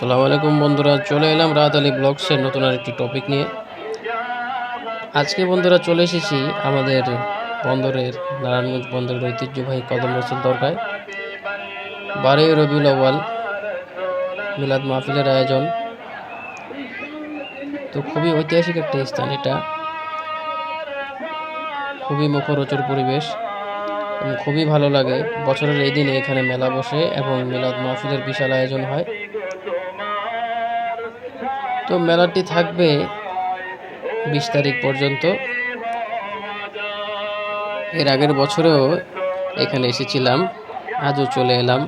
আসসালামু আলাইকুম বন্ধুরা, চলে এলাম রাত আলী ব্লগসের নতুন আরেকটি টপিক নিয়ে। আজকে বন্ধুরা চলে এসেছি আমাদের বন্দরের, নারায়ণগঞ্জ বন্দরের ঐতিহ্যবাহী কদম রসুল দরগায়। বারোই রবিউল আওয়াল মিলাদ মাহফিলের আয়োজন। তো খুবই ঐতিহাসিক একটা স্থান এটা। খুবই মুখরোচর পরিবেশ খুবই ভালো লাগে। বছরের এই দিনে এখানে মেলা বসে এবং মিলাদ মাহফিলের বিশাল আয়োজন হয়। তো মেলাটি থাকবে বিশ তারিখ পর্যন্ত। এর আগের বছরেও এখানে এসেছিলাম, আজও চলে এলাম।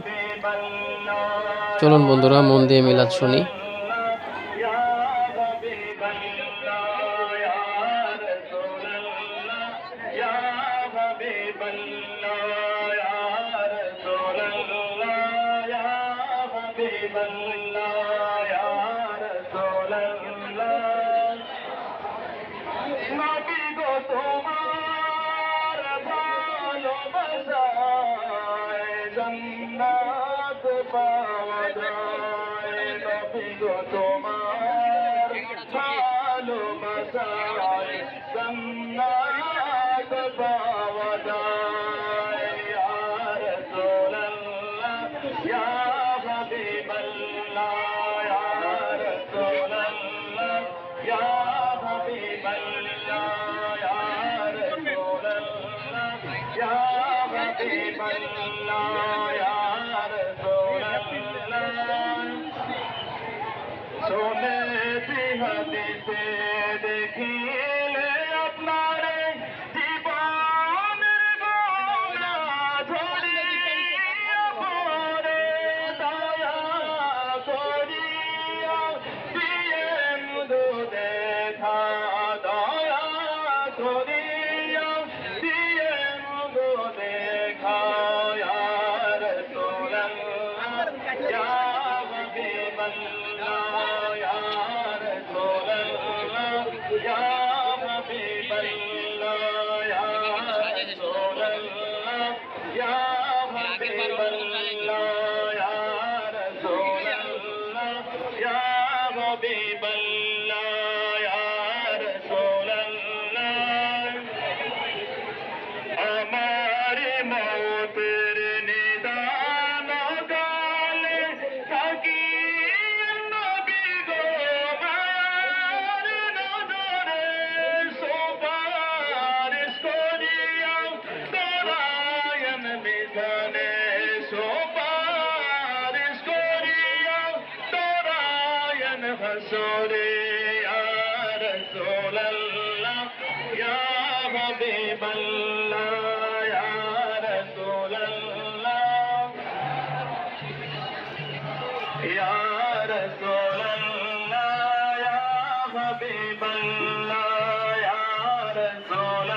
চলুন বন্ধুরা, মন দিয়ে মিলাদ শুনি। জন্নাত পাওয়া যায় নবী গো তোমার ভালোবাসায় জন্নাত পাওয়া হাদিসে দেখিলে আপনারে জীবনের গোনা ঝরিয়া পড়ে দয়া করিয়া দিয়েন দো দেখা দয়া করিয়া Amen. सोर यार सोल ला यार सोलल यार सोल लाया भी बल्ला यार सोल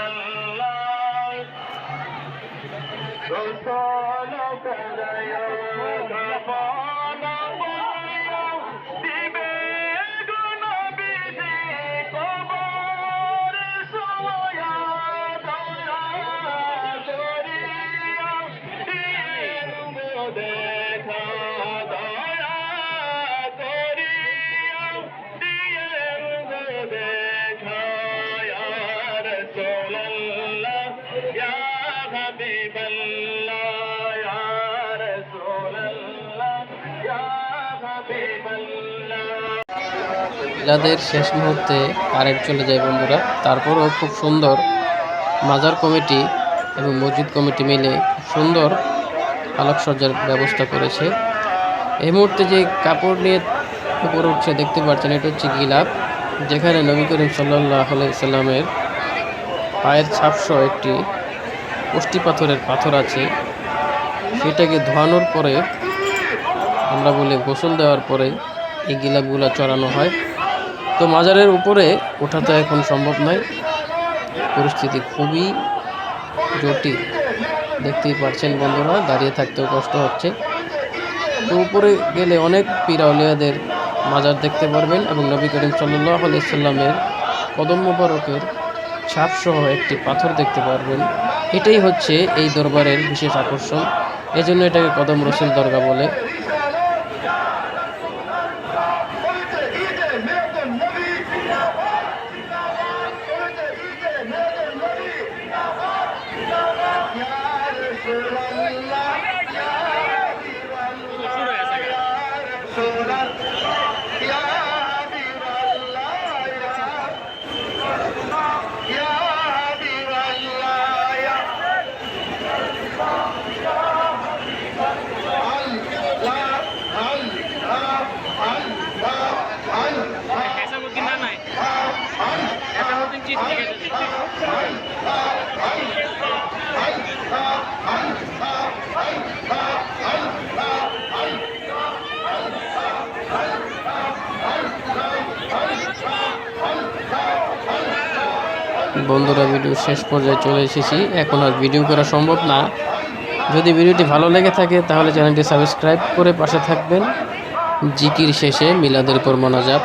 लो सोल कर মিলাদের শেষ মুহূর্তে কারেন্ট চলে যায় বন্ধুরা। তারপরও খুব সুন্দর মাজার কমিটি এবং মসজিদ কমিটি মিলে সুন্দর আলোকসজ্জার ব্যবস্থা করেছে। এই মুহূর্তে যে কাপড় নিয়ে উপরে উঠছে, দেখতে পাচ্ছেন, এটা হচ্ছে গিলাপ, যেখানে নবী করিম সাল্লাহ সাল্লামের পায়ের ছাপসহ একটি পুষ্টি পাথরের পাথর আছে। সেটাকে ধোয়ানোর পরে আমরা বলি গোসল দেওয়ার পরে এই গিলাপগুলো চড়ানো হয়। তো মাজারের উপরে ওঠা তো এখন সম্ভব নয়। পরিস্থিতি খুবই জটিল। দেখতেই পাচ্ছেন বন্ধুরা, দাঁড়িয়ে থাকতেও কষ্ট হচ্ছে। তো উপরে গেলে অনেক পীরাউলিয়াদের মাজার দেখতে পারবেন এবং নবী করিম সাল্লাহ আলাইসাল্লামের কদম মুবারকের ছাপসহ একটি পাথর দেখতে পারবেন। এটাই হচ্ছে এই দরবারের বিশেষ আকর্ষণ। এজন্য এটাকে কদম রসুল দরগা বলে। বন্ধুরা, ভিডিও শেষ পর্যায়ে চলে এসেছি। এখন আর ভিডিও করা সম্ভব না। যদি ভিডিওটি ভালো লেগে থাকে, তাহলে চ্যানেলটি সাবস্ক্রাইব করে পাশে থাকবেন। জিকির শেষে মিলাদের পর মোনাজাত